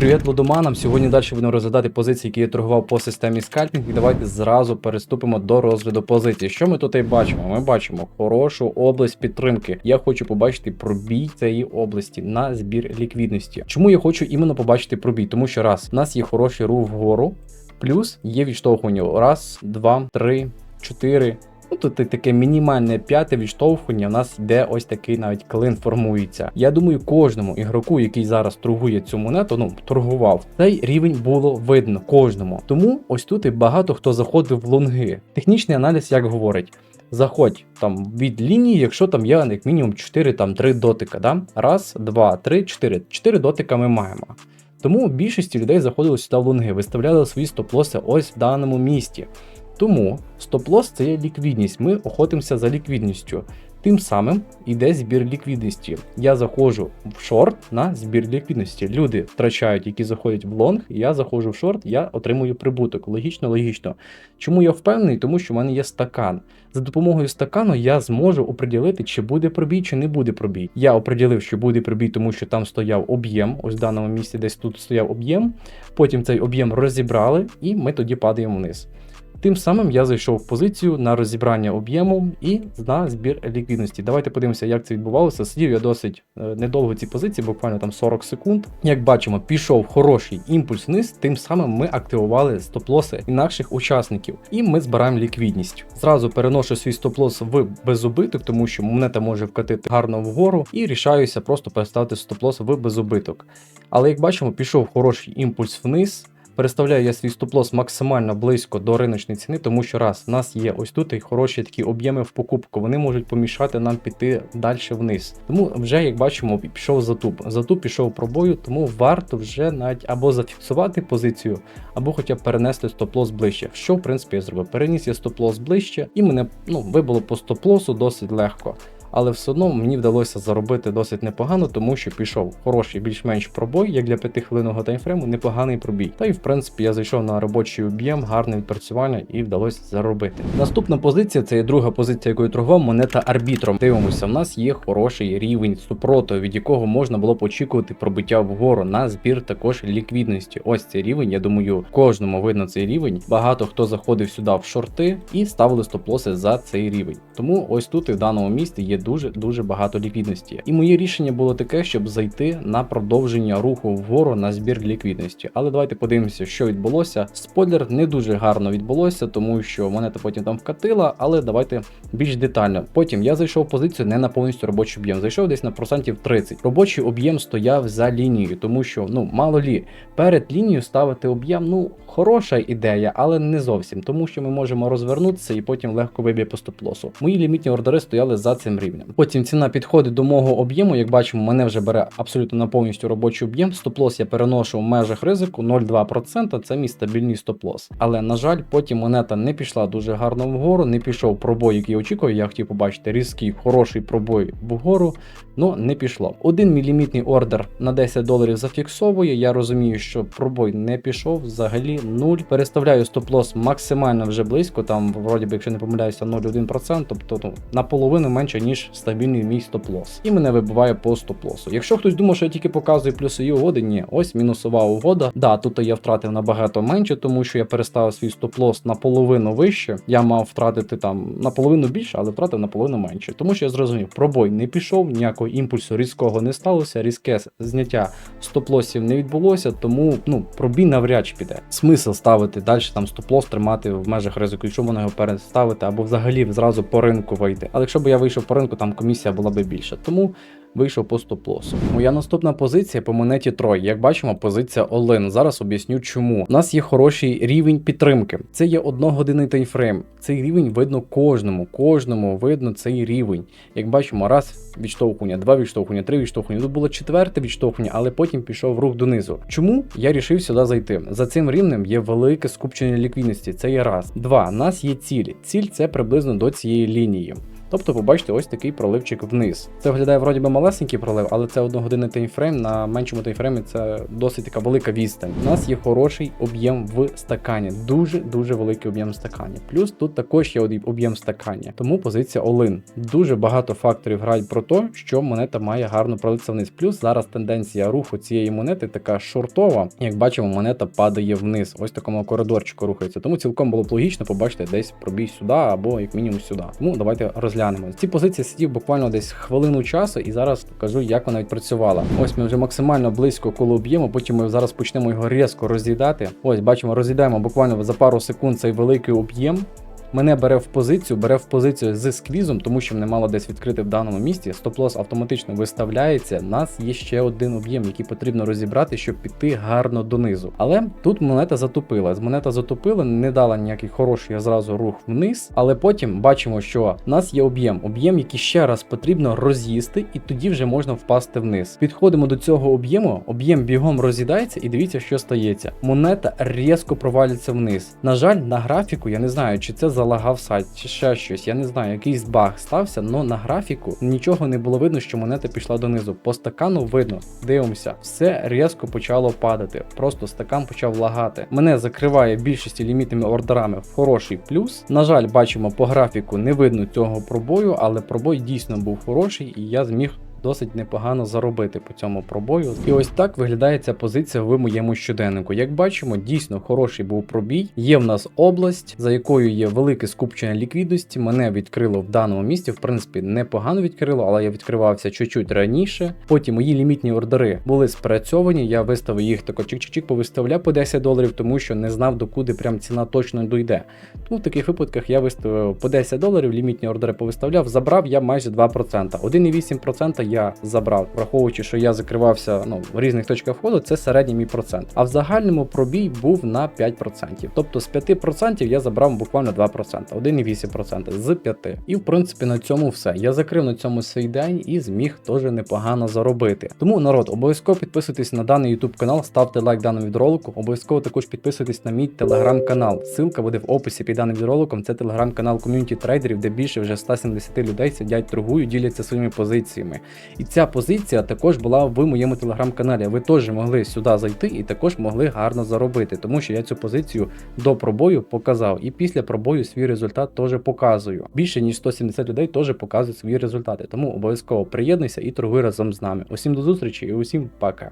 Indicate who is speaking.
Speaker 1: Привіт лудоманам! Сьогодні далі будемо розглядати позиції, які я торгував по системі скальпінг. І давайте зразу переступимо до розгляду позицій. Що ми тут і бачимо? Ми бачимо хорошу область підтримки. Я хочу побачити пробій цієї області на збір ліквідності. Чому я хочу іменно побачити пробій? Тому що раз у нас є хороший рух вгору, плюс є відштовхування. Раз, два, три, чотири. Ну, тут таке мінімальне п'яте відштовхування. У нас йде ось такий навіть клин формується. Я думаю, кожному ігроку, який зараз торгує цю монету, ну торгував, цей рівень було видно кожному. Тому ось тут і багато хто заходив в лонги. Технічний аналіз як говорить. Заходь там від лінії, якщо там є як мінімум 4 там 3 дотика. Да? Раз, два, три, чотири. Чотири дотика ми маємо. Тому більшості людей заходили сюди в лонги, виставляли свої стоп-лоси ось в даному місті. Тому стоп-лос це є ліквідність. Ми охотимося за ліквідністю. Тим самим іде збір ліквідності. Я заходжу в шорт на збір ліквідності. Люди втрачають, які заходять в лонг. Я заходжу в шорт, я отримую прибуток. Логічно, логічно. Чому я впевнений? Тому що в мене є стакан. За допомогою стакану я зможу оприділити, чи буде пробій, чи не буде пробій. Я оприділив, що буде пробій, тому що там стояв об'єм. Ось в даному місці десь тут стояв об'єм. Потім цей об'єм розібрали, і ми тоді падаємо вниз. Тим самим я зайшов в позицію на розібрання об'єму і на збір ліквідності. Давайте подивимося, як це відбувалося. Сидів я досить е, недовго в цій позиції, буквально там 40 секунд. Як бачимо, пішов хороший імпульс вниз, тим самим ми активували стоп-лоси інакших учасників, і ми збираємо ліквідність. Зразу переношу свій стоп-лос в безубиток, тому що монета може вкатити гарно вгору, і рішаюся просто переставити стоп-лос в безубиток. Але як бачимо, пішов хороший імпульс вниз. Переставляю я свій стоп-лос максимально близько до риночної ціни, тому що раз у нас є ось тут і хороші такі об'єми в покупку, вони можуть помішати нам піти далі вниз. Тому вже, як бачимо, пішов затуп. Затуп пішов пробою, тому варто вже навіть або зафіксувати позицію, або хоча б перенести стоп-лос ближче. Що в принципі я зробив? Переніс я стоп-лос ближче, і мене ну, вибило по стоп-лосу досить легко але все одно мені вдалося заробити досить непогано, тому що пішов хороший більш-менш пробой, як для 5 хвилинного таймфрейму, непоганий пробій. Та й в принципі я зайшов на робочий об'єм, гарне відпрацювання і вдалося заробити. Наступна позиція це є друга позиція, якою торгував монета арбітром. Дивимося, в нас є хороший рівень супротиву, від якого можна було б очікувати пробиття вгору на збір також ліквідності. Ось цей рівень. Я думаю, кожному видно цей рівень. Багато хто заходив сюди в шорти і ставили стоп-лоси за цей рівень. Тому ось тут і в даному місці є дуже дуже багато ліквідності. І моє рішення було таке, щоб зайти на продовження руху вгору на збір ліквідності. Але давайте подивимося, що відбулося. Спойлер не дуже гарно відбулося, тому що монета потім там вкатила, але давайте більш детально. Потім я зайшов в позицію не на повністю робочий об'єм. Зайшов десь на процентів 30. Робочий об'єм стояв за лінією, тому що ну мало лі перед лінією ставити об'єм. Ну хороша ідея, але не зовсім, тому що ми можемо розвернутися і потім легко виб'є по стоп-лосу. Мої лімітні ордери стояли за цим рівнем. Потім ціна підходить до мого об'єму. Як бачимо, мене вже бере абсолютно на повністю робочий об'єм. Стоп-лос я переношу в межах ризику 0,2%. Це мій стабільний стоп-лос. Але на жаль, потім монета не пішла дуже гарно вгору, не пішов пробой, який очікував. Я хотів побачити різкий, хороший пробой вгору, але не пішло. Один мілімітний ордер на 10 доларів зафіксовує. Я розумію, що пробой не пішов взагалі 0. Переставляю стоп-лос максимально вже близько. Там, вроді би, якщо не помиляюся, 0,1%, тобто ну, наполовину менше, ніж стабільний мій стоп-лос. І мене вибиває по стоп-лосу. Якщо хтось думає, що я тільки показую плюсові угоди, ні, ось мінусова угода. Да, тут я втратив набагато менше, тому що я переставив свій стоп-лос наполовину вище. Я мав втратити там наполовину більше, але втратив наполовину менше. Тому що я зрозумів, пробой не пішов, ніякого імпульсу різкого не сталося, різке зняття стоп-лосів не відбулося, тому ну пробій навряд чи піде. Смисл ставити далі там стоп-лос тримати в межах ризику, якщо можна його переставити, або взагалі зразу по ринку вийти. Але якщо б я вийшов по ринку, там комісія була би більша. Тому вийшов по стоп-лосу. Моя наступна позиція по монеті Трой. Як бачимо, позиція Олин. Зараз об'ясню чому. У нас є хороший рівень підтримки. Це є одногодинний таймфрейм. Цей рівень видно кожному, кожному видно цей рівень. Як бачимо, раз відштовхування, два відштовхування, три відштовхування. Тут було четверте відштовхування, але потім пішов рух донизу. Чому я рішив сюди зайти? За цим рівнем є велике скупчення ліквідності. Це є раз. Два. Нас є цілі. Ціль це приблизно до цієї лінії. Тобто, побачите ось такий проливчик вниз. Це виглядає вроді би малесенький пролив, але це одногодинний таймфрейм. На меншому таймфреймі це досить така велика відстань. У нас є хороший об'єм в стакані, дуже дуже великий об'єм в стакані. Плюс тут також є об'єм в стакані. Тому позиція Олин. Дуже багато факторів грають про те, що монета має гарно пролитися вниз. Плюс зараз тенденція руху цієї монети така шортова. Як бачимо, монета падає вниз. Ось такому коридорчику рухається. Тому цілком було б логічно побачити десь пробій сюди або як мінімум сюди. Тому давайте розглянемо. Ці позиції сидів буквально десь хвилину часу, і зараз покажу, як вона відпрацювала. Ось ми вже максимально близько коло об'єму. Потім ми зараз почнемо його різко роз'їдати. Ось бачимо, роз'їдаємо буквально за пару секунд цей великий об'єм. Мене бере в позицію, бере в позицію з сквізом, тому що мене мало десь відкрити в даному місці. Стоп-лос автоматично виставляється. Нас є ще один об'єм, який потрібно розібрати, щоб піти гарно донизу. Але тут монета затупила. З монета затупила, не дала ніякий хороший зразу рух вниз. Але потім бачимо, що в нас є об'єм, об'єм, який ще раз потрібно роз'їсти, і тоді вже можна впасти вниз. Підходимо до цього об'єму, об'єм бігом роз'їдається, і дивіться, що стається. Монета різко провалюється вниз. На жаль, на графіку я не знаю, чи це залагав сайт, чи ще щось. Я не знаю, якийсь баг стався, але на графіку нічого не було видно, що монета пішла донизу. По стакану видно, дивимося, все різко почало падати. Просто стакан почав лагати. Мене закриває більшості лімітними ордерами в хороший плюс. На жаль, бачимо по графіку не видно цього пробою, але пробой дійсно був хороший, і я зміг досить непогано заробити по цьому пробою. І ось так виглядає ця позиція в моєму щоденнику. Як бачимо, дійсно хороший був пробій. Є в нас область, за якою є велике скупчення ліквідності. Мене відкрило в даному місці. В принципі, непогано відкрило, але я відкривався чуть-чуть раніше. Потім мої лімітні ордери були спрацьовані. Я виставив їх тако чик-чик-чик, повиставляв по 10 доларів, тому що не знав, докуди прям ціна точно дойде. Тому в таких випадках я виставив по 10 доларів, лімітні ордери повиставляв, забрав я майже 2%. 1,8% я забрав, враховуючи, що я закривався ну, в різних точках входу, це середній мій процент. А в загальному пробій був на 5%. Тобто з 5% я забрав буквально 2%, 1,8% з 5%. І в принципі на цьому все. Я закрив на цьому свій день і зміг теж непогано заробити. Тому народ, обов'язково підписуйтесь на даний YouTube канал, ставте лайк даному відеоролику. Обов'язково також підписуйтесь на мій телеграм-канал. Ссылка буде в описі під даним відеороликом. Це телеграм-канал ком'юніті трейдерів, де більше вже 170 людей сидять, торгують, діляться своїми позиціями. І ця позиція також була в моєму телеграм-каналі. Ви теж могли сюди зайти і також могли гарно заробити, тому що я цю позицію до пробою показав. І після пробою свій результат теж показую. Більше ніж 170 людей теж показують свої результати. Тому обов'язково приєднуйся і торгуй разом з нами. Усім до зустрічі і усім пока.